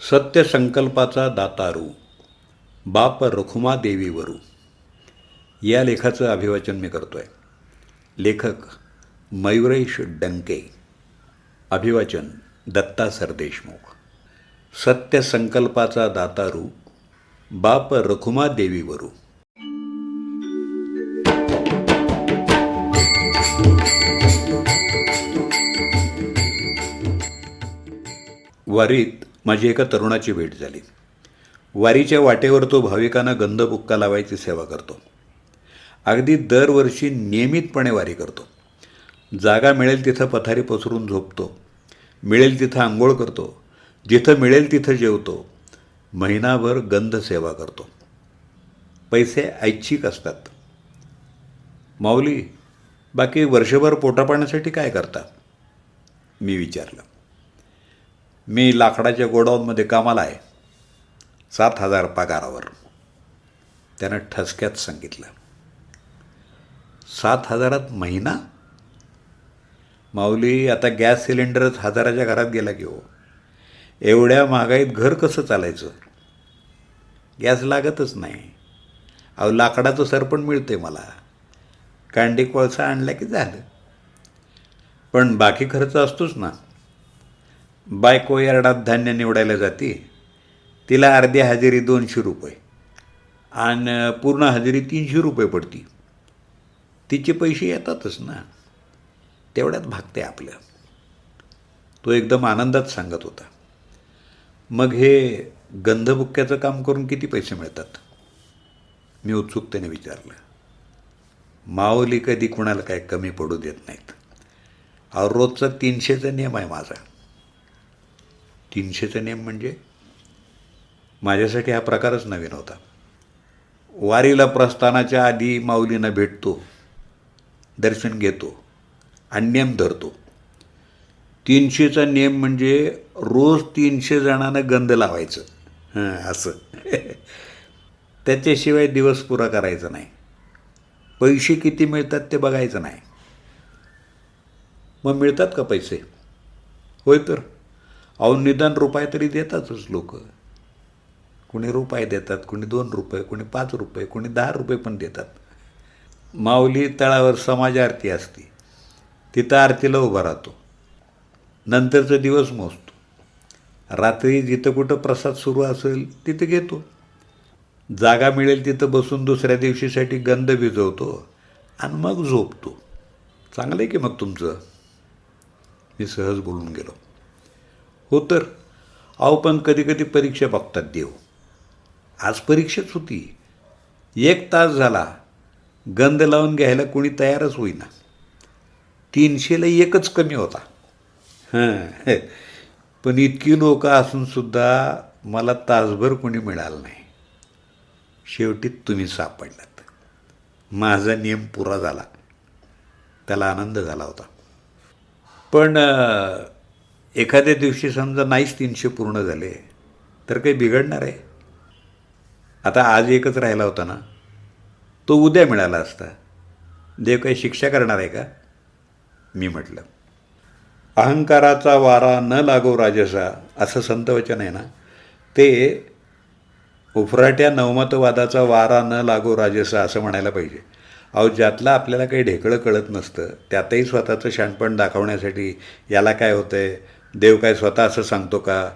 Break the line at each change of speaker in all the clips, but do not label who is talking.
सत्यसंकल्पाचा दातारू बाप रखुमा देवीवरू. या लेखाचं अभिवाचन मी करतो आहे लेखक मयुरेश डंके. अभिवाचन दत्ता सरदेशमुख. सत्यसंकल्पाचा दातारू बाप रखुमा देवीवरू. वारीत माझी एका तरुणाची भेट झाली. वारीच्या वाटेवर तो भाविकांना गंधबुक्का लावायची सेवा करतो. अगदी दरवर्षी नियमितपणे वारी करतो. जागा मिळेल तिथं पथारी पसरून झोपतो. मिळेल तिथं आंघोळ करतो. जिथं मिळेल तिथं जेवतो. महिनाभर गंध सेवा करतो. पैसे ऐच्छिक असतात. माऊली बाकी वर्षभर पोटापाण्यासाठी काय करता? मी विचारलं. मी लाकडाच्या गोडाऊनमध्ये कामाला आहे. सात हजार पगारावर. त्यानं ठसक्यात सांगितलं. सात हजारात महिना? माऊली आता गॅस सिलेंडरच हजाराच्या घरात गेला की हो. एवढ्या महागाईत घर कसं चालायचं? गॅस लागतच नाही. अहो लाकडाचं सरपण मिळते मला. कांडी कोळसा आणला की झालं. पण बाकी खर्च असतोच ना. बायको यार्डात धान्य निवडायला जाते तिला अर्धी हजेरी दोनशे रुपये आणि पूर्ण हजेरी तीनशे रुपये पडती. तिचे पैसे येतातच ना. तेवढ्यात भागते आपलं. तो एकदम आनंदात सांगत होता. मग हे गंधबुक्क्याचं काम करून किती पैसे मिळतात? मी उत्सुकतेने विचारलं. माऊली कधी कुणाला काय कमी पडू देत नाहीत. अहो रोजचा तीनशेचा नियम आहे माझा. तीनशेचा नियम म्हणजे? माझ्यासाठी हा प्रकारच नवीन होता. वारीला प्रस्थानाच्या आधी माऊलींना भेटतो दर्शन घेतो आणि नियम धरतो. तीनशेचा नियम म्हणजे रोज तीनशे जणांना गंध लावायचं. हां असं. त्याच्याशिवाय दिवस पुरा करायचा नाही. पैसे किती मिळतात ते बघायचं नाही. मग मिळतात का पैसे? होय तर. अहो निदान रुपये तरी देतातच लोक. कुणी रुपये देतात कुणी दोन रुपये कुणी पाच रुपये कुणी दहा रुपये पण देतात. माऊली तळावर समाज आरती असते. तिथं आरतीला उभा राहतो. नंतरचा दिवस मोजतो. रात्री जिथं कुठं प्रसाद सुरू असेल तिथं घेतो. जागा मिळेल तिथं बसून दुसऱ्या दिवशीसाठी गंध भिजवतो आणि मग झोपतो. चांगलं आहे की मग तुमचं? मी सहज बोलून गेलो. हो तर. अहो पण कधी कधी परीक्षा बघतात देव. आज परीक्षाच होती. एक तास झाला. गंध लावून घ्यायला कोणी तयारच होईना. तीनशेला एकच कमी होता. हां पण इतकी लोक असूनसुद्धा मला तासभर कोणी मिळालं नाही. शेवटी तुम्ही सापडलात. माझा नियम पुरा झाला. त्याला आनंद झाला होता. पण एखाद्या दिवशी समजा नाहीच तीनशे पूर्ण झाले तर काही बिघडणार आहे? आता आज एकच राहिला होता ना तो उद्या मिळाला असता. देव काही शिक्षा करणार आहे का? मी म्हटलं. अहंकाराचा वारा न लागो राजसा असं संतवचन आहे ना ते उफराट्या नवमतवादाचा वारा न लागो राजसा असं म्हणायला पाहिजे. अहो ज्यातलं आपल्याला काही ढेकळं कळत नसतं त्यातही स्वतःचं शाणपण दाखवण्यासाठी याला काय होतं आहे देव काय स्वतः असं सांगतो का?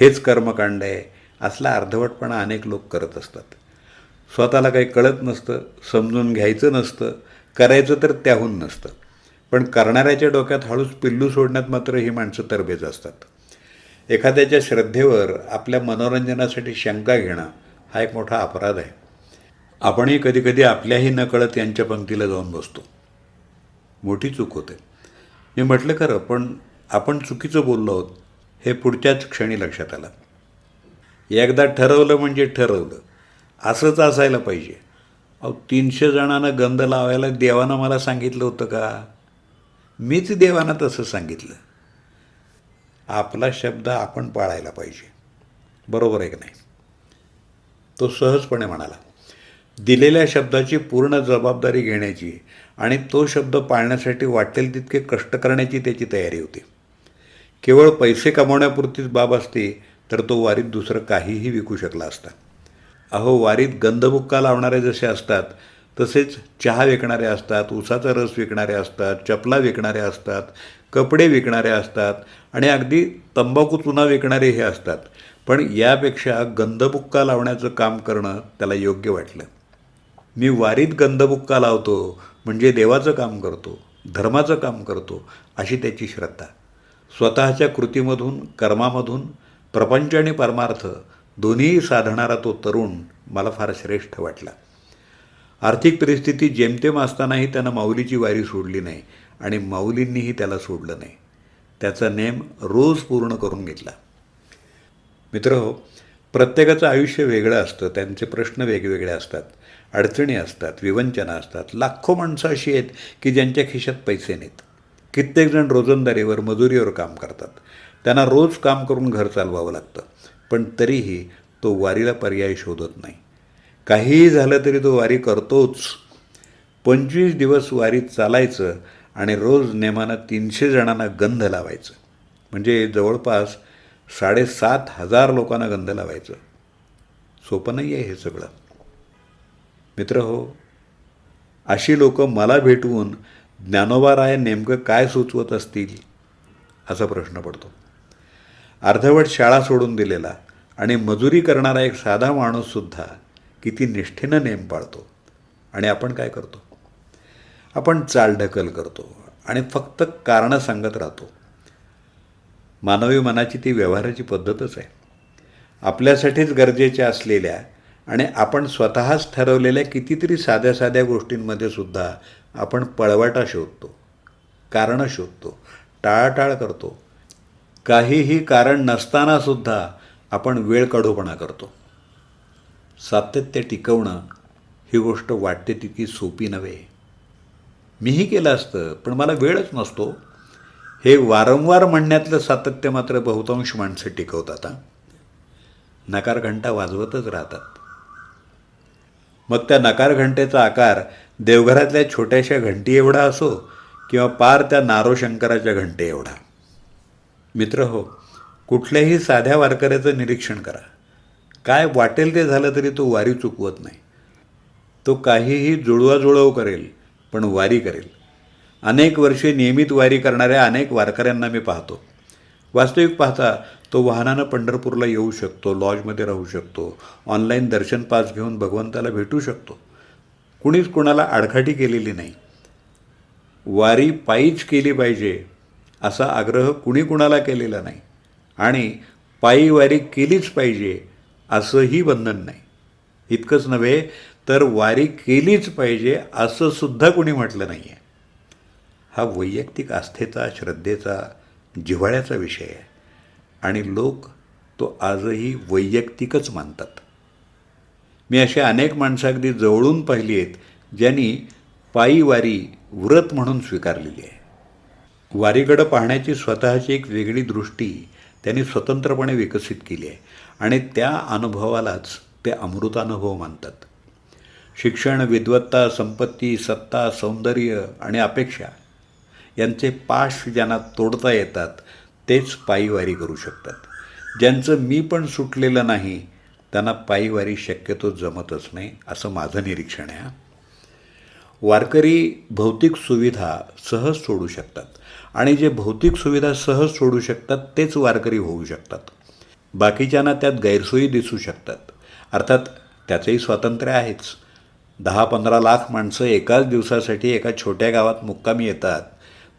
हेच कर्मकांड आहे. असला अर्धवटपणा अनेक लोक करत असतात. स्वतःला काही कळत नसतं समजून घ्यायचं नसतं करायचं तर त्याहून नसतं. पण करणाऱ्याच्या डोक्यात हळूच पिल्लू सोडण्यात मात्र ही माणसं तरबेज असतात. एखाद्याच्या श्रद्धेवर आपल्या मनोरंजनासाठी शंका घेणं हा एक मोठा अपराध आहे. आपणही कधीकधी आपल्याही नकळत यांच्या पंक्तीला जाऊन बसतो. मोठी चूक होते. मी म्हटलं खरं पण आपण चुकीचं बोललो आहोत हे पुढच्याच क्षणी लक्षात आलं. एकदा ठरवलं म्हणजे ठरवलं. असंच असायला पाहिजे. अहो तीनशे जणांना गंध लावायला देवानं मला सांगितलं होतं का? मीच देवानं तसं सांगितलं. आपला शब्द आपण पाळायला पाहिजे. बरोबर आहे की नाही? तो सहजपणे म्हणाला. दिलेल्या शब्दाची पूर्ण जबाबदारी घेण्याची आणि तो शब्द पाळण्यासाठी वाटेल तितके कष्ट करण्याची त्याची तयारी होती. केवळ पैसे कमावण्यापुरतीच बाब असते तर तो वारीत दुसरं काहीही विकू शकला असता. अहो वारीत गंधबुक्का लावणारे जसे असतात तसेच चहा विकणारे असतात उसाचा रस विकणारे असतात चपला विकणारे असतात कपडे विकणारे असतात आणि अगदी तंबाखू चुना विकणारे हे असतात. पण यापेक्षा गंधबुक्का लावण्याचं काम करणं त्याला योग्य वाटलं. मी वारीत गंधबुक्का लावतो म्हणजे देवाचं काम करतो धर्माचं काम करतो अशी त्याची श्रद्धा. स्वतःच्या कृतीमधून कर्मामधून प्रपंच आणि परमार्थ दोन्हीही साधणारा तो तरुण मला फार श्रेष्ठ वाटला. आर्थिक परिस्थिती जेमतेम असतानाही त्यानं माऊलीची वारी सोडली नाही आणि माऊलींनीही त्याला सोडलं नाही. त्याचा नेम रोज पूर्ण करून घेतला. मित्र हो प्रत्येकाचं आयुष्य वेगळं असतं त्यांचे प्रश्न वेगवेगळे असतात अडचणी असतात विवंचना असतात लाखो माणसं अशी आहेत की ज्यांच्या खिशात पैसे नाहीत. कित्येक जण रोजंदारीवर मजुरीवर काम करतात. त्यांना रोज काम करून घर चालवावं लागतं. पण तरीही तो वारीला पर्याय शोधत नाही. काहीही झालं तरी तो वारी करतोच. पंचवीस दिवस वारीत चालायचं आणि रोज नेमानं तीनशे जणांना गंध लावायचं. म्हणजे जवळपास साडेसात हजार लोकांना गंध लावायचं. सोपं नाही आहे हे सगळं. मित्र हो अशी लोक मला भेटवून ज्ञानोबा राय नेमकं काय सुचवत असतील असा प्रश्न पडतो. अर्धवट शाळा सोडून दिलेला आणि मजुरी करणारा एक साधा माणूससुद्धा किती निष्ठेनं नेम पाळतो. आणि आपण काय करतो? आपण चालढकल करतो आणि फक्त कारणं सांगत राहतो. मानवी मनाची ती व्यवहाराची पद्धतच आहे. आपल्यासाठीच गरजेच्या असलेल्या आणि आपण स्वतःच ठरवलेल्या कितीतरी साध्या साध्या गोष्टींमध्ये सुद्धा आपण पळवाटा शोधतो कारणं शोधतो टाळाटाळ करतो. काहीही कारण नसतानासुद्धा आपण वेळ काढूपणा करतो. सातत्य टिकवणं ही गोष्ट वाटते तितकी सोपी नव्हे. मीही केलं असतं पण मला वेळच नसतो. हे वारंवार म्हणण्यातलं सातत्य मात्र बहुतांश माणसं टिकवतात नकार घंटा वाजवतच राहतात. मग त्या नकार घंटेचा आकार देवघरातल्या छोट्याशा घंटी एवढा असो किंवा पार त्या नारोशंकराच्या घंटे एवढा. मित्र हो कुठल्याही साध्या वारकऱ्याचं निरीक्षण करा. काय वाटेल ते झालं तरी तो वारी चुकवत नाही. तो काहीही जुळवाजुळव करेल पण वारी करेल. अनेक वर्षे नियमित वारी करणाऱ्या अनेक वारकऱ्यांना मी पाहतो. वास्तविक पाहता तो वाहनानं पंढरपूरला येऊ शकतो लॉजमध्ये राहू शकतो ऑनलाईन दर्शन पास घेऊन भगवंताला भेटू शकतो. कुणीच कुणाला आडखाटी केलेली नाही. वारी पायीच केली पाहिजे असा आग्रह कुणी कुणाला केलेला नाही. आणि पायी वारी केलीच पाहिजे असंही बंधन नाही. इतकंच नव्हे तर वारी केलीच पाहिजे असं सुद्धा कुणी म्हटलं नाही आहे हा वैयक्तिक आस्थेचा श्रद्धेचा जिव्हाळ्याचा विषय आहे. आणि लोक तो आजही वैयक्तिकच मानतात. मी अशा अनेक माणसं अगदी जवळून पाहिली आहेत ज्यांनी पायी वारी व्रत म्हणून स्वीकारलेली आहे. वारीकडं पाहण्याची स्वतःची एक वेगळी दृष्टी त्यांनी स्वतंत्रपणे विकसित केली आहे आणि त्या अनुभवालाच ते अमृतानुभव मानतात. शिक्षण विद्वत्ता संपत्ती सत्ता सौंदर्य आणि अपेक्षा यांचे पाश ज्यांना तोडता येतात तेच पायीवारी करू शकतात. ज्यांचं मी पण सुटलेलं नाही त्यांना पायीवारी शक्यतो जमतच नाही असं माझं निरीक्षण आहे वारकरी भौतिक सुविधा सहज सोडू शकतात. आणि जे भौतिक सुविधा सहज सोडू शकतात तेच वारकरी होऊ शकतात. बाकीच्यांना त्यात गैरसोयी दिसू शकतात. अर्थात त्याचंही स्वातंत्र्य आहेच. दहा पंधरा लाख माणसं एकाच दिवसासाठी एका छोट्या गावात मुक्कामी येतात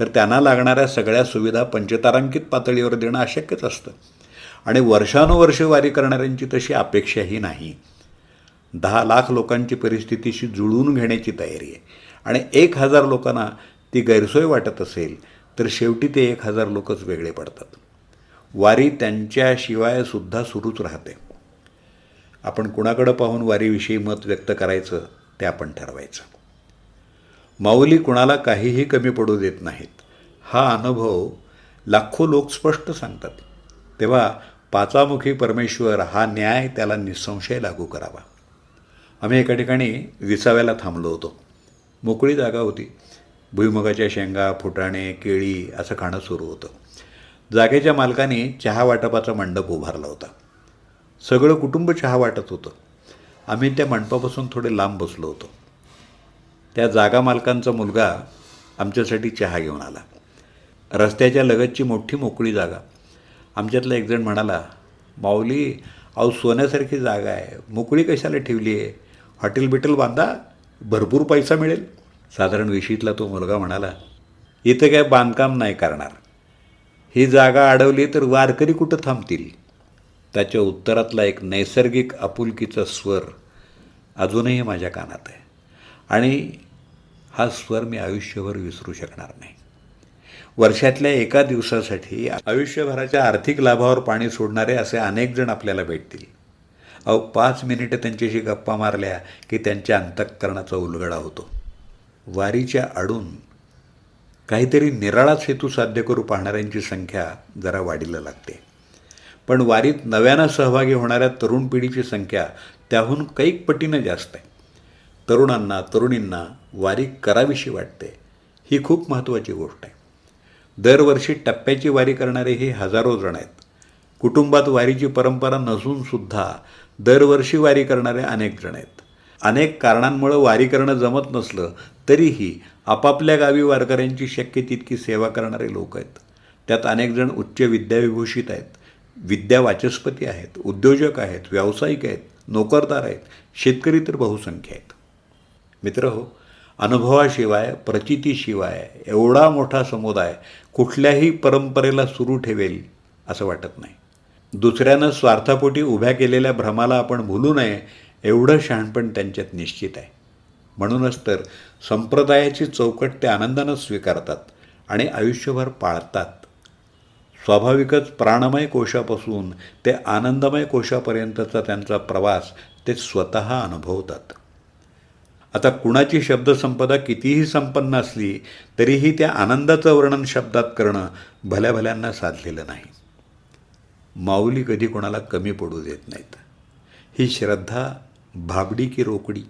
तर त्यांना लागणाऱ्या सगळ्या सुविधा पंचतारांकित पातळीवर देणं अशक्यच असतं. आणि वर्षानुवर्ष वारी करणाऱ्यांची तशी अपेक्षाही नाही. दहा लाख लोकांची परिस्थितीशी जुळवून घेण्याची तयारी आहे. आणि एक हजार लोकांना ती गैरसोय वाटत असेल तर शेवटी ते एक हजार लोकच वेगळे पडतात. वारी त्यांच्याशिवाय सुद्धा सुरूच राहते. आपण कुणाकडं पाहून वारीविषयी मत व्यक्त करायचं ते आपण ठरवायचं. माऊली कुणाला काहीही कमी पडू देत नाहीत. हा अनुभव लाखो लोक स्पष्ट सांगतात. तेव्हा पाचामुखी परमेश्वर हा न्याय त्याला निसंशय लागू करावा. आम्ही एका ठिकाणी विसाव्याला थांबलो होतो. मोकळी जागा होती. भुईमुगाच्या शेंगा फुटाणे केळी असं खाणं सुरू होतं. जागेच्या मालकाने चहा वाटपाचा मंडप उभारला होता. सगळं कुटुंब चहा वाटत होतं. आम्ही त्या मंडपापासून थोडे लांब बसलो होतो. त्या जागा मालकांचा मुलगा आमच्यासाठी चहा घेऊन आला. रस्त्याच्या लगतची मोठी मोकळी जागा. आमच्यातला एकजण म्हणाला माऊली अहो सोन्यासारखी जागा आहे. मोकळी कशाला ठेवली आहे? हॉटेल बिटेल बांधा भरपूर पैसा मिळेल. साधारण विशीतला तो मुलगा म्हणाला इथं काय बांधकाम नाही करणार. ही जागा अडवली तर वारकरी कुठं थांबतील? त्याच्या उत्तरातला एक नैसर्गिक आपुलकीचा स्वर अजूनही माझ्या कानात आहे. आणि हा स्वर मी आयुष्यभर विसरू शकणार नाही. वर्षातल्या एका दिवसासाठी आयुष्यभराच्या आर्थिक लाभावर पाणी सोडणारे असे अनेक जण आपल्याला भेटतील. अहो पाच मिनिटं त्यांच्याशी गप्पा मारल्या की त्यांच्या अंतःकरणाचा उलगडा होतो. वारीच्या आडून काहीतरी निराळाच हेतू साध्य करू पाहणाऱ्यांची संख्या जरा वाढीला लागते. पण वारीत नव्यानं सहभागी होणाऱ्या तरुण पिढीची संख्या त्याहून कैक पटीनं जास्त आहे. तरुणांना तरुणींना वारी करावीशी वाटते. ही खूप महत्त्वाची गोष्ट आहे. दरवर्षी टप्प्याची वारी करणारे हे हजारो जण आहेत. कुटुंबात वारीची परंपरा नसूनसुद्धा दरवर्षी वारी करणारे अनेक जण आहेत. अनेक कारणांमुळं वारी करणं जमत नसलं तरीही आपापल्या गावी वारकऱ्यांची शक्य तितकी सेवा करणारे लोक आहेत. त्यात अनेक जण उच्च विद्याविभूषित आहेत. विद्या वाचस्पती आहेत उद्योजक आहेत व्यावसायिक आहेत नोकरदार आहेत शेतकरी तर बहुसंख्य आहेत. मित्र हो अनुभवाशिवाय प्रचितीशिवाय एवढा मोठा समुदाय कुठल्याही परंपरेला सुरू ठेवेल असं वाटत नाही. दुसऱ्यानं स्वार्थापोटी उभ्या केलेल्या भ्रमाला आपण भुलू नये एवढं शहाणपण त्यांच्यात निश्चित आहे. म्हणूनच तर संप्रदायाची चौकट ते आनंदानं स्वीकारतात आणि आयुष्यभर पाळतात. स्वाभाविकच प्राणमय कोशापासून ते आनंदमय कोशापर्यंतचा त्यांचा प्रवास ते स्वतः अनुभवतात. आता कुणाची शब्दसंपदा कितीही संपन्न असली तरीही त्या आनंदाचं वर्णन शब्दात करणं भल्या भल्यांना साधलेलं नाही. माऊली कधी कोणाला कमी पडू देत नाहीत. ही श्रद्धा भाबडी की रोकडी?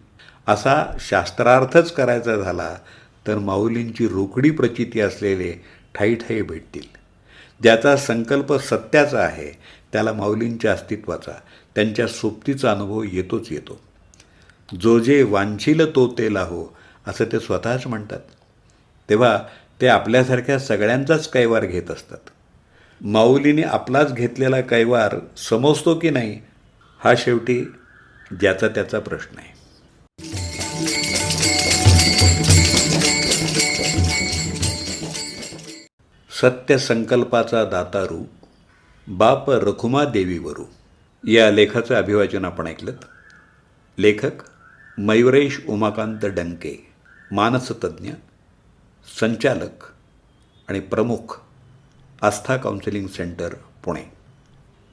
असा शास्त्रार्थच करायचा झाला तर माऊलींची रोकडी प्रचिती असलेले ठाईठाई भेटतील. ज्याचा संकल्प सत्याचा आहे त्याला माऊलींच्या अस्तित्वाचा त्यांच्या सोबतीचा अनुभव येतोच येतो. जो जे वांछील तो ते लाहो असं ते स्वतःच म्हणतात. तेव्हा ते आपल्यासारख्या सगळ्यांचाच कैवार घेत असतात. माऊलीने आपलाच घेतलेला कैवार समजतो की नाही हा शेवटी ज्याचा त्याचा प्रश्न आहे. सत्य संकल्पाचा दातारू बाप रखुमा देवीवरू या लेखाचं अभिवाचन आपण ऐकलं लेखक मयुरेश उमाकांत डंके मानसतज्ञ संचालक आणि प्रमुख आस्था काउन्सिलिंग सेंटर पुणे.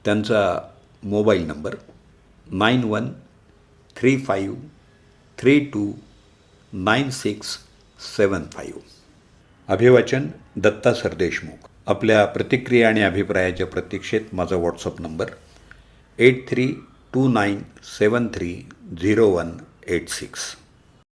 त्यांचा mobile number nine one three five three two nine six seven five. अभिवाचन दत्ता सरदेशमुख. आपल्या प्रतिक्रिया आणि अभिप्रायाच्या प्रतीक्षेत माझा WhatsApp number eight three two nine seven three zero one eight six